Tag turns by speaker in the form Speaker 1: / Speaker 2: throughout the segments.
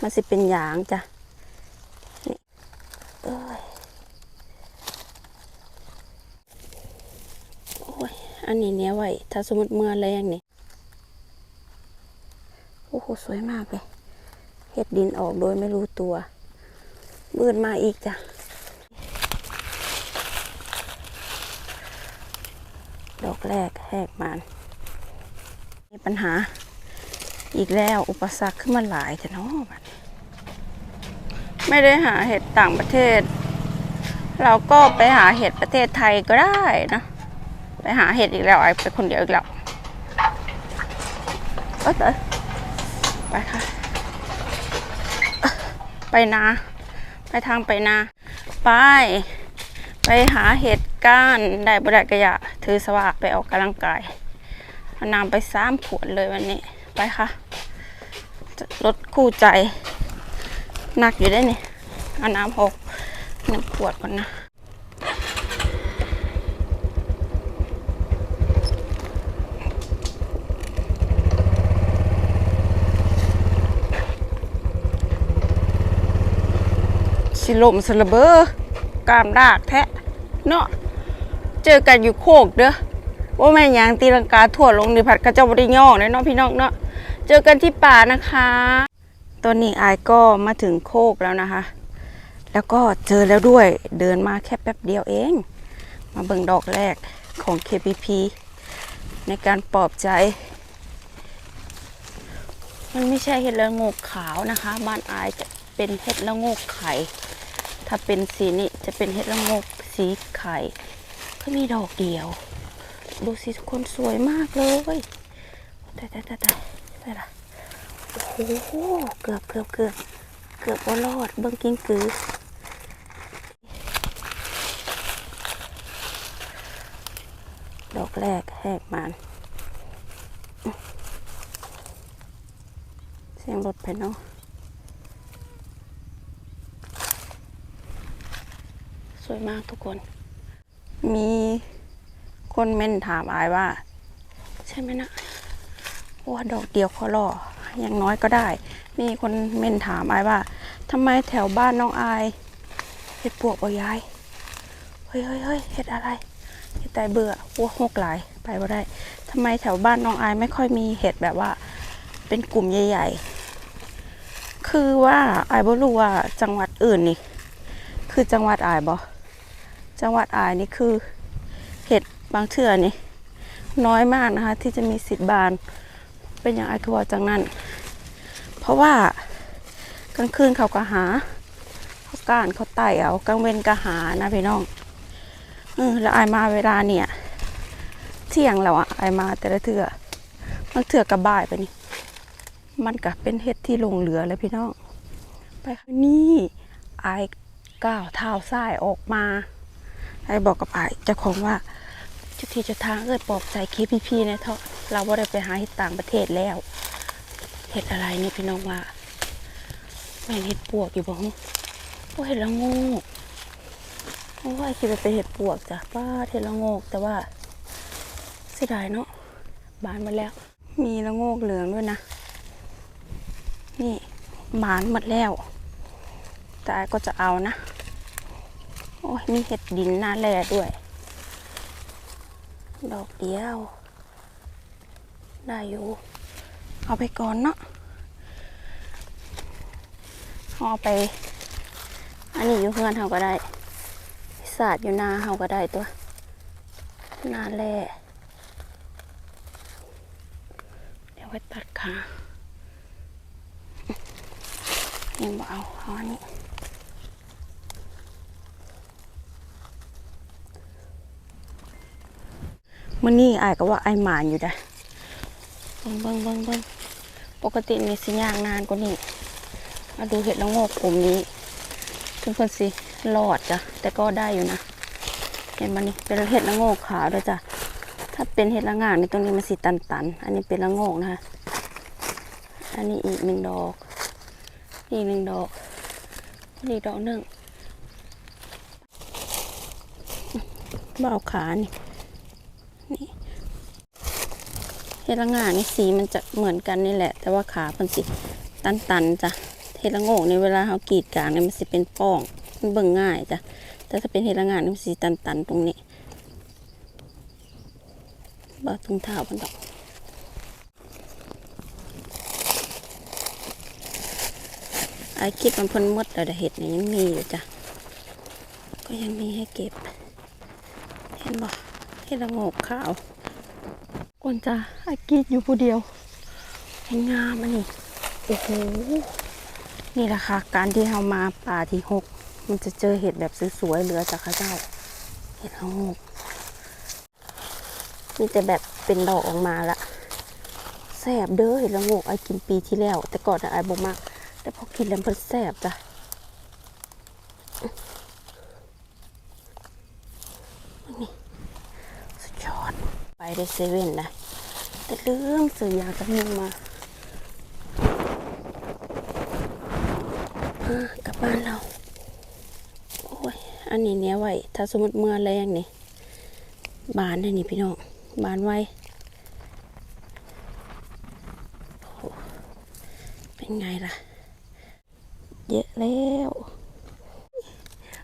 Speaker 1: มันสิเป็นหยางจ้ะนี่เอ้ยโอ้ยอันนี้เนี้ยไว้ถ้าสมมติเมื่อแรงนี่โอ้โหสวยมากเลยเห็ดดินออกโดยไม่รู้ตัวบืนมาอีกจ้ะดอกแรกแหกมานมีปัญหาอีกแล้วอุปสรรคขึ้นมาหลายแต่นาะบัด ไม่ได้หาเห็ดต่างประเทศ เราก็ไปหาเห็ดประเทศไทยก็ได้นะ ไปหาเห็ดอีกแล้วไอ้ไปคนเดียวอีกแล้วเอ้ยเอ้ยไปค่ะ ไปนา ไปทางไปนา ไป ไปหาเห็ดก้านได้บไดกระยะ ถือสว่าไปออกกำลังกายน้ำไปสามขวดเลยวันนี้ ไปค่ะ รถคู่ใจ หนักอยู่ได้นี่เอาน้ำหกนึ่งขวดก่อนนะสิลมสลเบอร์กามดากแทะเนาะเจอกันอยู่โคกเด้อว่าแม่ยางตีลังกาทั่วลงนี่ผัดกระเจ้าบริย่อเลยเนาะพี่น้องเนาะเจอกันที่ป่านะคะ ตอนนี้อายก็มาถึงโคกแล้วนะคะ แล้วก็เจอแล้วด้วยเดินมาแค่แป๊บเดียวเอง มาเบิ่งดอกแรกของ KPP ในการปลอบใจ มันไม่ใช่เห็ดละงกขาวนะคะ บ้านอายจะเป็นเห็ดละงกไข่ ถ้าเป็นสีนี้จะเป็นเห็ดละงกสีไข่ก็มีดอกเดียว ดูสิทุกคนสวยมากเลยแต่แต่แต่แต่แต่ละ โอ้โหเกือบเกือบเกือบเกือบว่ารอดเบิ้งกิ้งกือดอกแรกแหกมันเสียงรถไปเนาะสวยมากทุกคน มีคนเม่นถามอายว่า ใช่ไหมนะว่าดอกเดียวเขารอ อย่างน้อยก็ได้ มีคนเม่นถามอายว่าทำไมแถวบ้านน้องอายเห็ดปวกบ่ยายเฮ้ยเฮ้ยเฮ้ยเห็ดอะไรเห็ดแต่เบื่อวัวหกหลายไปบ่ได้ทำไมแถวบ้านน้องอายไม่ค่อยมีเห็ดแบบว่า เป็นกลุ่มใหญ่ ๆ คือว่าอายบ่รู้ว่าจังหวัดอื่นนี่ คือจังหวัดอายบ่จังหวัดอายนี่คือเห็ดบางเทื่อนี่น้อยมากนะคะ ที่จะมีสิทธิ์บาน เป็นอย่างไอคือว่าจังนั้น เพราะว่ากลางคืนเขาก็หาเขาก้านเขาไต่เอากลางเว้นก็หานะพี่น้องเออแล้วไอมาเวลาเนี่ยเที่ยงแล้วอะไอมาแต่ละเทื่อบางเทื่อกับบ่ายไปนี่ มันก็เป็นเห็ดที่ลงเหลือเลยพี่น้อง ไปนี่ไอก้าวเท้าซ้ายออกมาไอบอกกับไอเจ้าของว่าจุดที่จะทางเอ้ยปลอบใจเคพีพีนะเถอะ เราว่าได้ไปหาเห็ดต่างประเทศแล้ว เห็ดอะไรนี่พี่น้องว่าแม่เห็ดปวกอยู่บ้างโอ้เห็ดละงกโอ้ยคิดว่าเป็นเห็ดปวกจ้ะป้าเห็ดละงกแต่ว่าเสียดายเนาะบานหมาแล้ว มีละงกเหลืองด้วยนะ นี่บานหมดแล้วแต่อาก็จะเอานะ โอ้ยมีเห็ดดินหน้าแร่ด้วย ดอกเดียว ได้อยู่ เอาไปก่อนเนาะเอาไป อันนี้อยู่เพื่อนเขาก็ได้ศาสตร์อยู่นาเขาก็ได้ตัวหนาแร่เดี๋ยวไว้ตัดขายังบ่เอาเอาอันนี้มื่อนี้อายก็ว่าไอหมานอยู่ได้ อเบิ้งเบิ้งเบิ้งปกติมีสิยางนานกว่านี้มาดูเห็ดละโงกกลุ่มนี้ทุกคนสิรอดจ้ะแต่ก็ได้อยู่นะ เห็นมันนี่เป็นเห็ดละโงกขาวด้วยจ้ะถ้าเป็นเห็ดละง่างในตรงนี้มันสิตันตันๆ อันนี้เป็นละโงกนะคะอันนี้อีกหนึ่งดอกอีกหนึ่งดอกอีกดอกหนึ่งเอาขานี่ เฮดละงานี่สีมันจะเหมือนกันนี่แหละ แต่ว่าขาเป็นสีตันๆจ้ะแถดละโงกในเวลาเขากรีดกลางเนี่ยมันสิเป็นป้องมันเบิ่งง่ายจ้ะแต่ถ้าเป็นเห็ดละงานี่มันสิตันๆตรงนี้บ่ตรงเท้ามันดอกไอ้คิดมันพ้นมดแล้วแต่เห็ดนี่ยยังมีอยู่จ้ะก็ยังมีให้เก็บ เห็นบ่เห็ดละโงกขาว ก่อนจะอ้กีดอยู่ผู้เดียวเห็นงามอันนี้โอ้โหนี่แหละค่ะ การที่เรามาป่าที่หกมันจะเจอเห็ดแบบสวยๆเหลือจากข้าเจ้า เห็ดละโงกมีแต่แบบเป็นดอกออกมาละแสบเด้อเห็ดละโงกไอ้กินปีที่แล้ว แต่ก่อนน่ะไอ้บ่มาก แต่พอกินแล้วมันแสบจ้ะนี่สุดยอด ไปได้เซเว่นนะ แต่ลืมซื้อยากับมึงมา กลับบ้านเรา โอ้ย อันนี้เนี้ยไว้ ถ้าสมมติเมื่อแรงนี่ บานได้นี่พี่น้อง บานไว้ เป็นไงล่ะ เยอะแล้ว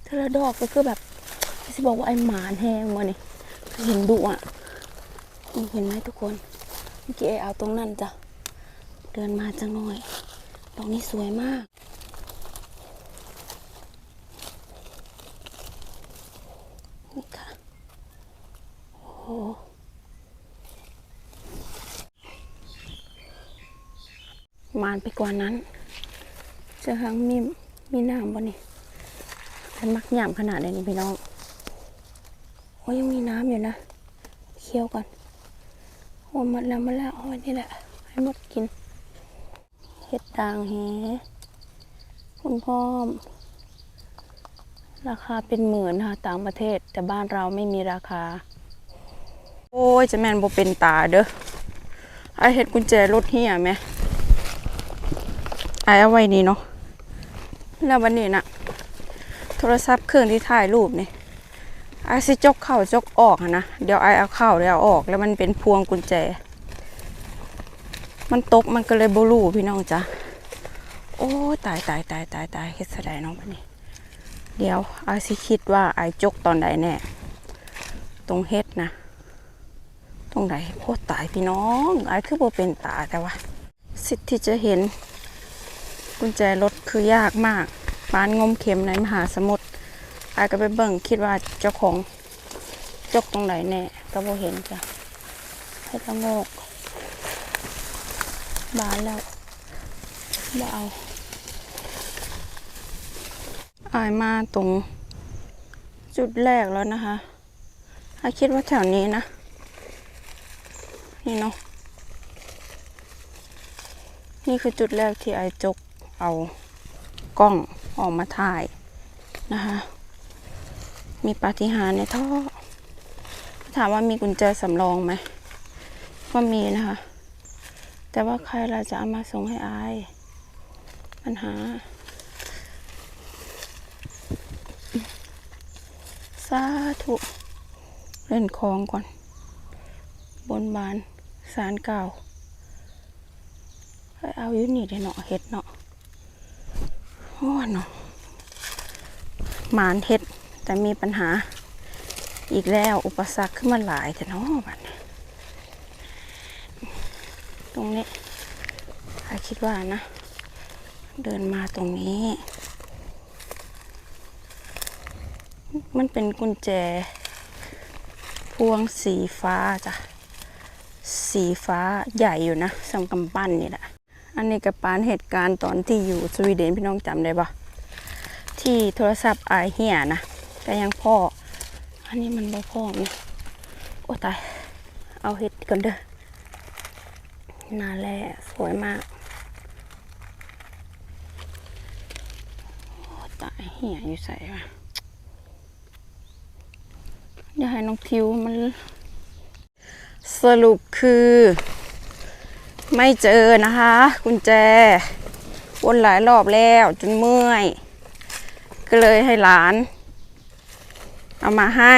Speaker 1: เธอดอกก็คือแบบที่บอกว่าไอ้หมานแห้งมานี่เห็นดุอะ นี่เห็นไหมทุกคนเมื่อกี้ไอ้เอาตรงนั้นจ้ะ เดินมาจังหน่อยดอกนี้สวยมากนี่ค่ะโอ้โหมานไปกว่านั้น เจะหังมีมีน้ำบ่นี่ฉันมักหยามขนาดไหนนี่พี่น้อง โอ้ยยังมีน้ำอยู่นะ เคี่ยวก่อน โอ้หมดแล้วหมดแล้วเอาไว้นี่แหละ ให้หมดกิน เห็ดด่างแฮคุณพ่อราคาเป็นหมื่นค่ะต่างประเทศ แต่บ้านเราไม่มีราคา โอ้ยจะแม่นบ่เป็นตาเด้อไอเห็ดกุญแจรถเฮียไหมไอเอาไว้นี่เนาะแล้ววันนี้นะโทรศัพท์เครื่องที่ถ่ายรูปเนี่ย ไอสิจกเข้าจกออกอะนะเดี๋ยวไอเอาเข้าเดี๋ยวเอาออก แล้วมันเป็นพวงกุญแจ มันตกมันก็เลยบรูพี่น้องจ้ะโอ้ตายตายตายตายตายเฮ็ดสดงน้องพันนี่เดี๋ยวไอสิคิดว่าไอจกตอนใดแน่ตรงเฮ็ดนะ ตรงไหนโคตรตายพี่น้องไอคือบ่เป็นตาแต่ว่า สิทธิ์ที่จะเห็น กุญแจรถคือยากมากบ้านงมเข็มในมหาสมุทร อายก็ไปเบิ่งคิดว่าเจ้าของจกตรงไหนแน่ก็บ่เห็นจ้ะให้ตะโงกบานแล้วบ่เอาอายมาตรง จุดแรกแล้วนะคะอายคิดว่าแถวนี้นะ นี่เนาะนี่คือจุดแรกที่ไอจกเอากล้องออกมาถ่ายนะคะ มีปาฏิหาริย์ในท่อ ถามว่ามีกุญแจสำรองไหมก็มีนะคะ แต่ว่าใครเราจะเอามาส่งให้อายปัญหา สาธุเล่นคลองก่อน บนบานสารเก่า เอาอยู่นี่เด้เนาะเห็ดเนาะโอ้เนาะหมานเห็ด แต่มีปัญหาอีกแล้วอุปสรรคขึ้นมาหลายแต่นาะบัดนี้ตรงนี้ใครคิดว่านะ เดินมาตรงนี้ มันเป็นกุญแจ พวงสีฟ้าจ้ะ สีฟ้าใหญ่อยู่นะสำกำปั้นนี่แหละ อันนี้กับปานเหตุการณ์ตอนที่อยู่สวีเดนพี่น้องจำได้ปะที่โทรศัพท์ไอเหียนะ ก็ยังพ่อ อันนี้มันบ่พ่อนะโอ้ตาย เอาเห็ดก่อนเด้อนาแลสวยมากโอ้ตายเหียอยู่ใส่วะอย่าให้น้องทิวมัน สรุปคือ ไม่เจอนะคะกุญแจวนหลายรอบแล้วจนเมื่อย ก็เลยให้หลาน เอามาให้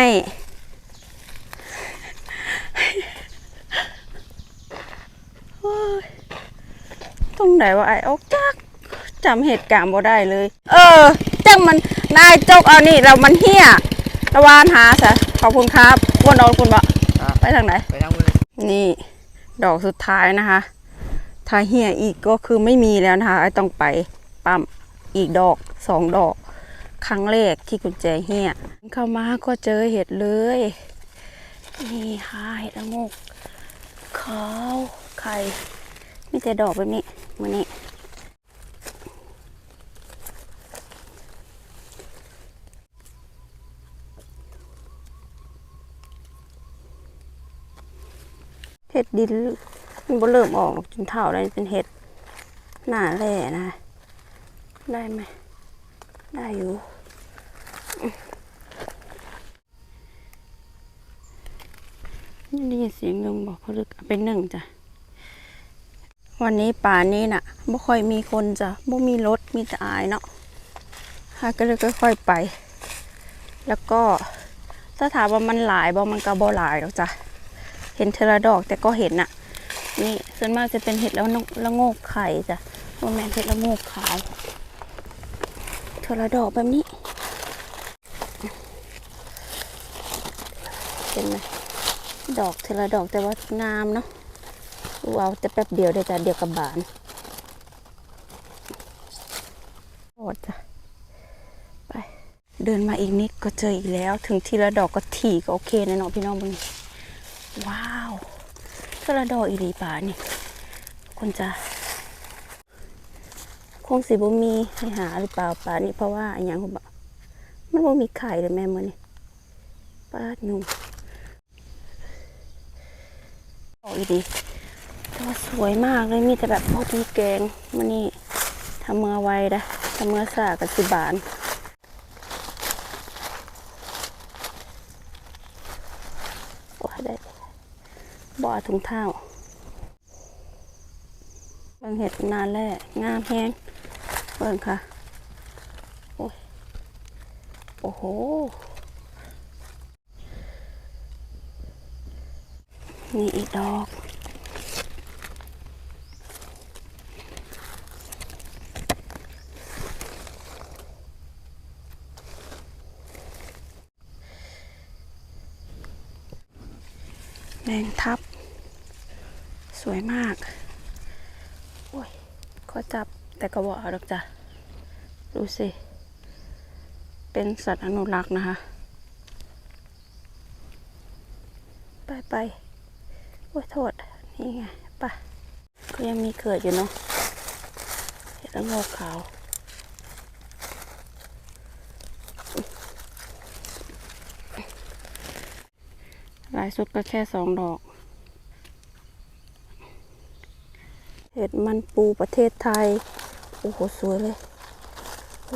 Speaker 1: โอ้ยตรงไหนวะไอ้ออกจากจำเหตุการณ์บ่ได้เลย เออ จังมันนายจกเอานี่เรามันเฮี้ยระวานหาซะขอบคุณครับวนเอาคุณบ่
Speaker 2: อะ
Speaker 1: ไปทางไหน
Speaker 2: ไปทางมือเลย
Speaker 1: นี่ ดอกสุดท้ายนะคะ ถ้าเหี่ยอีกก็คือไม่มีแล้วนะคะไอ้ต้องไปปั๊มอีกดอกสองดอก ครั้งแรกที่กุญแจเหี่ยเข้ามาก็เจอเห็ดเลย นี่ค่ะเห็ดละงกขาวไข่มีแต่ดอกแบบนี้มือนี้เห็ดดินมันบ่เริ่มออกกจนเท่าอะไรเป็นเห็ดหน้าแร่นะ ได้ไหม ได้อยู่ได้ยินเสียงลุงบอกเขาลึกเป็นหนึ่งจ้ะ วันนี้ป่านี้น่ะไม่ค่อยมีคนจ้ะไม่มีรถมีแต่อายเนาะฮาก็เลยค่อยๆไป แล้วก็ถ้าถามว่ามันหลายบ่มันก็บ่หลายหรอกจ้ะ เห็นเทอละดอกแต่ก็เห็นน่ะ นี่ส่วนมากจะเป็นเห็ดแล้วละโงกไข่จ้ะโมแมนเห็ดละโงกขาว เทอละดอกแบบนี้เป็นไหมดอกเทอละดอกแต่ว่างามเนาะว้าวแต่แป๊บเดียวเดี๋ยวจะเดียวกับบานโอดจ้ะไปเดินมาอีกนิดก็เจออีกแล้ว ถึงทีละดอกก็ถี่ก็โอเคนะเนาะพี่น้องบนว้าวเทอละดอกอีหลีป่านี่คนจะ คงสิบ่มีให้หาหรือเปล่าป่านี้เพราะว่าอย่างผมบอกมันบ่มีไข่เลยแม่มือนี่ป้าดหนุ่มออกอีดีแต่ว่าสวยมากเลยมีแต่แบบพอดีแกงมันนี่ทำเมื่อไว้นะทำเมื่อสากับสิบานโอ้ยได้บ่อถุงเท้าบิ่งเห็ดนานแล้วงามแฮง เบิ่งค่ะ โอ้ยโอ้โหนี่อีกดอกแมงทับ สวยมาก โอ้ยก็จับ แต่ก็บอกเอาดอกจ้ะดูสิ เป็นสัตว์อนุรักษ์นะคะ ไปไปโอ้ยโทษ นี่ไงไปก็ยังมีเกิดอยู่เนาะเห็ดละโงกขาวหลายสุดก็แค่สองดอก เห็ดมันปูประเทศไทย โอ้โห สวยเลย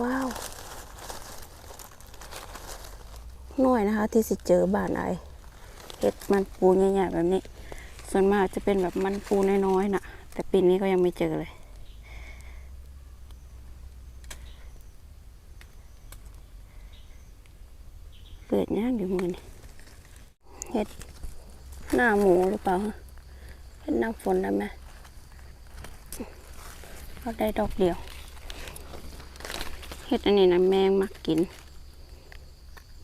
Speaker 1: ว้าว หน่อยนะคะ ที่สิเจอบ้านไอเห็ดมันปูใหญ่ๆแบบนี้ ส่วนมากจะเป็นแบบมันปูน้อยๆน่ะ แต่ปีนี้ก็ยังไม่เจอเลยเกิดย่างอยู่มือนี่เห็ดหน้าหมูหรือเปล่าเห็ดหน้าฝนได้ไหม ก็ได้ดอกเดียวเห็ดอันนี้นะแมงมักกิน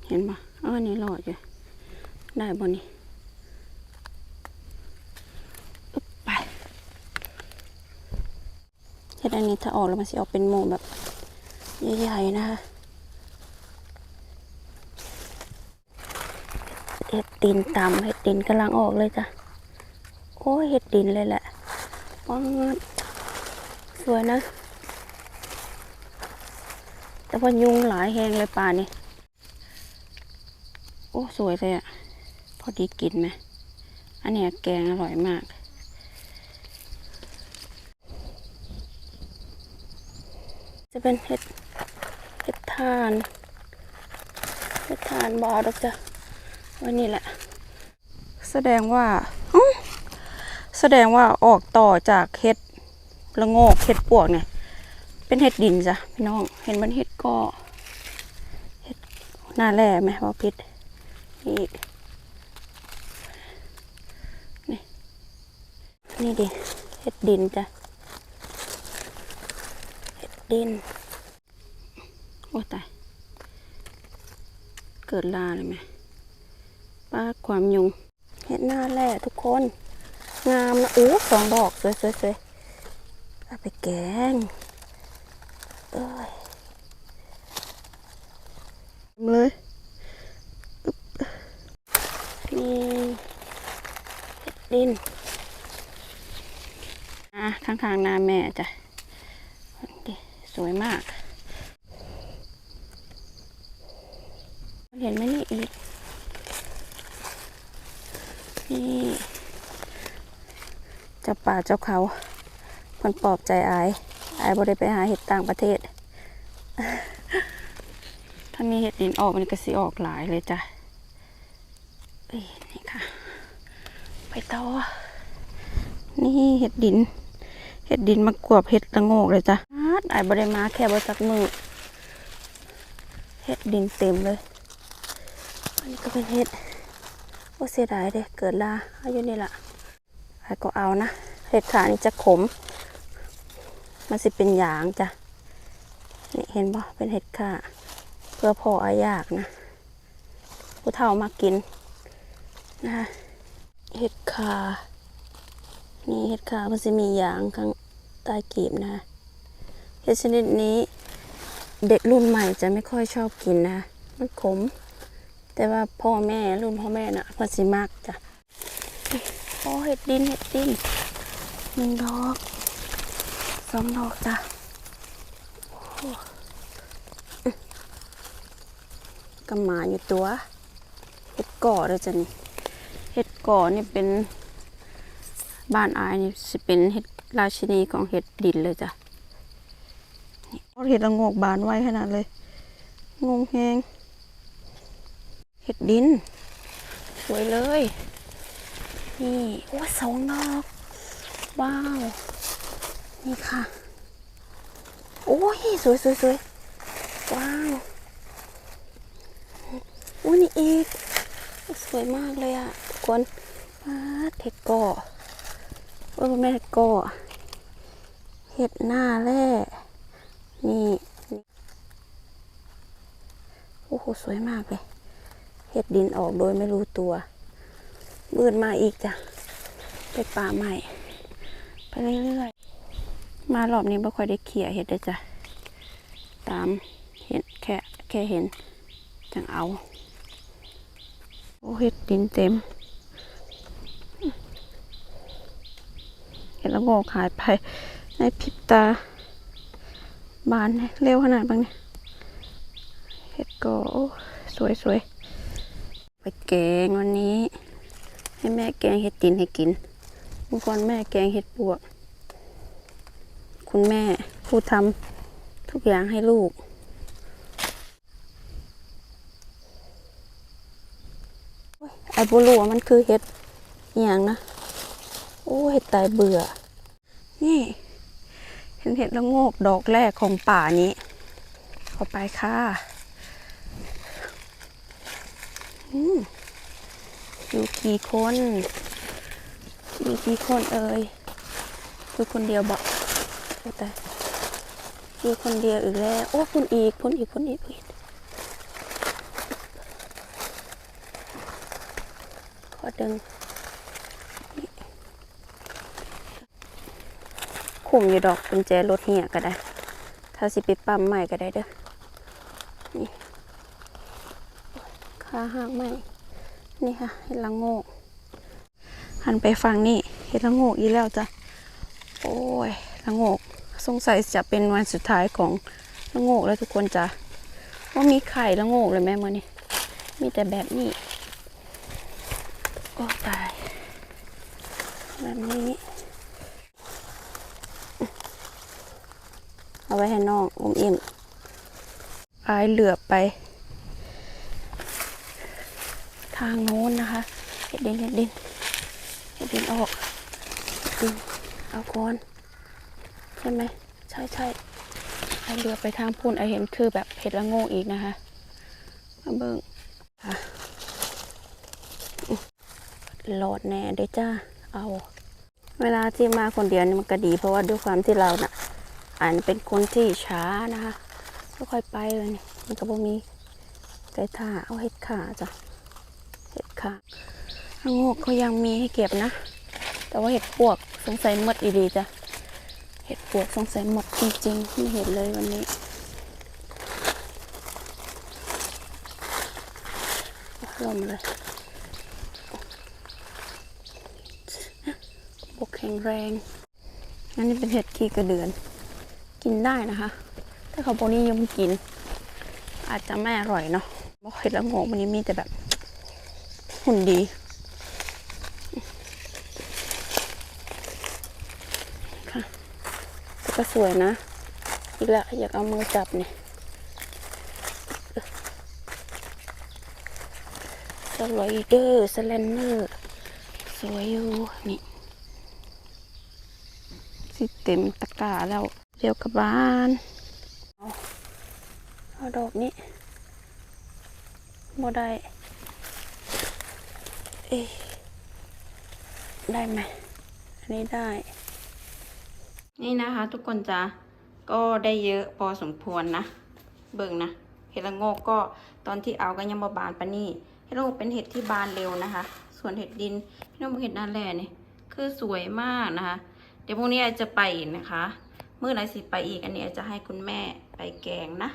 Speaker 1: เห็นปะอ๋ออันนี้หลอดอยู่ ได้บ่นี่อึ๊บไปเห็ดอันนี้ถ้าออกแล้วมันจะออกเป็นหมูแบบใหญ่ๆนะคะเห็ดดินตำเห็ดดินกำลังออกเลยจ้ะ โอ้เห็ดดินเลยแหละว้าว สวยนะ แต่ว่ายุงหลายแหงเลยป่านี่โอ้สวยเลยอะพอดีกินไหมอันเนี้ยแกงอร่อยมากจะเป็นเห็ดเห็ดทานเห็ดทานบอดอกจ้ะวันนี้แหละ แสดงว่าแสดงว่าออกต่อจากเห็ด ละโงกเห็ดปวกเนี่ย เป็นเห็ดดินจ้ะพี่น้อง เห็นมันเห็ดก็เห็ดหน้าแร่ไหมว่าพิษนี่นี่นี่ดิเห็ดดินจ้ะเห็ดดินโอ้ตายเกิดลาเลยไหมป้าความยุงเห็ดหน้าแหละทุกคน งามนะอู้สองดอกสวยสวยสวย เอาไปแกงเอ้ยเลยอึ๊บนี่เห็ดดินอะข้างๆหน้าแม่จ้ะดิสวยมาก เห็นไหมนี่อีกนี่เจ้าป่าเจ้าเขา มันปลอบใจอายอายบ่ได้ไปหาเห็ดต่างประเทศ ถ้ามีเห็ดดินออกมันก็สิออกหลายเลยจ้ะเอ้ยนี่ค่ะ ไปต่อ นี่เห็ดดิน เห็ดดินมากวบเห็ดละโงกเลยจ้ะอาดอายบ่ได้มาแค่บ่จักมือเห็ดดินเต็มเลยอันนี้ก็เป็นเห็ดโอ้เสียดายเด้เกิดลาอายุนี่ละอายก็เอานะ เห็ดขานี่จะขม มันสิเป็นหยางจ้ะนี่เห็นบ่เป็นเห็ดขาเพื่อพออายากนะผู้เฒ่ามากินนะคะเห็ดขานี่เห็ดขามันจะมีหยางข้างใต้กีบนะเห็ดชนิดนี้เด็กรุ่นใหม่จะไม่ค่อยชอบกินนะมันขม แต่ว่าพ่อแม่รุ่นพ่อแม่น่ะเพิ่นสิมักจ้ะโอ้เห็ดดินเห็ดดินหนึ่งดอก สองดอกจ้ะโอ้กำหมาอยู่ตัว เห็ดก่อเลยจ้ะนี่ เห็ดก่อนี่เป็นบ้านอายนี่สิเป็นเห็ดราชินีของเห็ดดินเลยจ้ะเห็ดละงกบานไว้ขนาดเลย งงแฮงเห็ดดิน สวยเลย นี่ว่าสองดอก ว้าว นี่ค่ะ โอ้ย สวยสวยสวยว้าวโอ้ยนี่อีก สวยมากเลยอะทุกคนมาเห็ดก่อเออแม่เห็ดก่อเห็ดหน้าแร่นี่โอ้โห สวยมากเลย เห็ดดินออกโดยไม่รู้ตัวบืนมาอีกจ้ะไปป่าใหม่ ไปเรื่อย มารอบนี้ไม่ค่อยได้เขี่ยเห็ดเลยจ้ะ ตามเห็นแค่แค่เห็นจังเอาโอ้เห็ดดินเต็มเห็ดแล้วโงกหายไปในพริบตา บานเร็วขนาดบางเนี่ยเห็ดก็สวยสวยไปแกงวันนี้ ให้แม่แกงเห็ดดินให้กินเมื่อก่อนแม่แกงเห็ดปวก คุณแม่ผู้ทำทุกอย่างให้ลูก ไอ้บุรู้ว่มันคือเห็ดอย่างนะ โอ้เห็ดตายเบื่อ นี่ เห็นเห็ดละโงกดอกแรกของป่านี้ข้าไปค่ะอือยู่กี่คน อยู่กี่คนเอ่ยอยู่คนเดียวบอก แต่อยู่คนเดียวอีกแล้ว โอ้คุณอีกคุณอีกคุณอีกคุณอีกขอดึงนี่คุมอยู่ดอกกุญแจรถเหี่ยก็ได้ ถ้าสิไปปั๊มใหม่ก็ได้เด้อ นี่ขาหักใหม่ นี่ค่ะเห็ดละโงก หันไปฟังนี่เห็ดละโงกอีกแล้วจ้ะ โอ้ยละโงก สงสัยจะเป็นวันสุดท้ายของละโงกแล้วทุกคนจ้ะว่ามีไข่ละโงกเลยแม่เมื่อนี้มีแต่แบบนี้โอ้ตายแบบนี้เอาไว้ให้น้องอมอิ่มอายเหลือไป ทางโน้นนะคะเห็ดดินเห็ดดินเห็ดดินออกเห็ดดินเอาก่อน ใช่ไหมใช่ใช่ไอเรือไปทางพูนไอเห็นคือแบบเห็ดละโงกอีกนะคะมาเบิ่งค่ะอุ๊ยโหลดแน่เด้จ้าเอา เวลาที่มาคนเดียวนี่มันก็ดี เพราะว่าด้วยความที่เราน่ะอันเป็นคนที่ช้านะคะก็ค่อยไปเลยนี่มันก็บ่มีไก่ท่าเอาเห็ดขาจ้ะเห็ดขางโงกเขายังมีให้เก็บนะ แต่ว่าเห็ดปวกสงสัยมดอีดีจ้ะ ห็ดปวกสงสัยหมดจริงๆไม่เห็นเลยวันนี้ลมเลยบกแข็งแรง อันนี้เป็นเห็ดขี้กระเดือน กินได้นะคะ ถ้าเขาบอกนิยมกิน อาจจะไม่อร่อยเนาะบอกเห็ดละโงวันนี้มีแต่แบบหุ่นดี ค่ะแต่ ก็สวยนะ อีกแล้วอยากเอามือจับนี่สไลเดอร์สแลนเนอร์สวยอยู่นี่สิเต็มตะกร้าแล้วเดียวกับบ้านเอาเอาดอกนี้บ่ได้เอ๊ได้ไหมอันนี้ได้ นี่นะคะ ทุกคนจะก็ได้เยอะพอสมควรนะ เบิ่งนะเห็ดละโงกก็ตอนที่เอาก็ยังบบานปะนี่เห็ดละโงกเป็นเห็ดที่บานเร็วนะคะ ส่วนเห็ดดินพี่น้องเห็ดนาแลนี่คือสวยมากนะคะ เดี๋ยวพรุ่งนี้อาจจะไปอีกนะคะ เมื่อไหรสิไปอีกอันนี้อาจจะให้คุณแม่ไปแกงนะ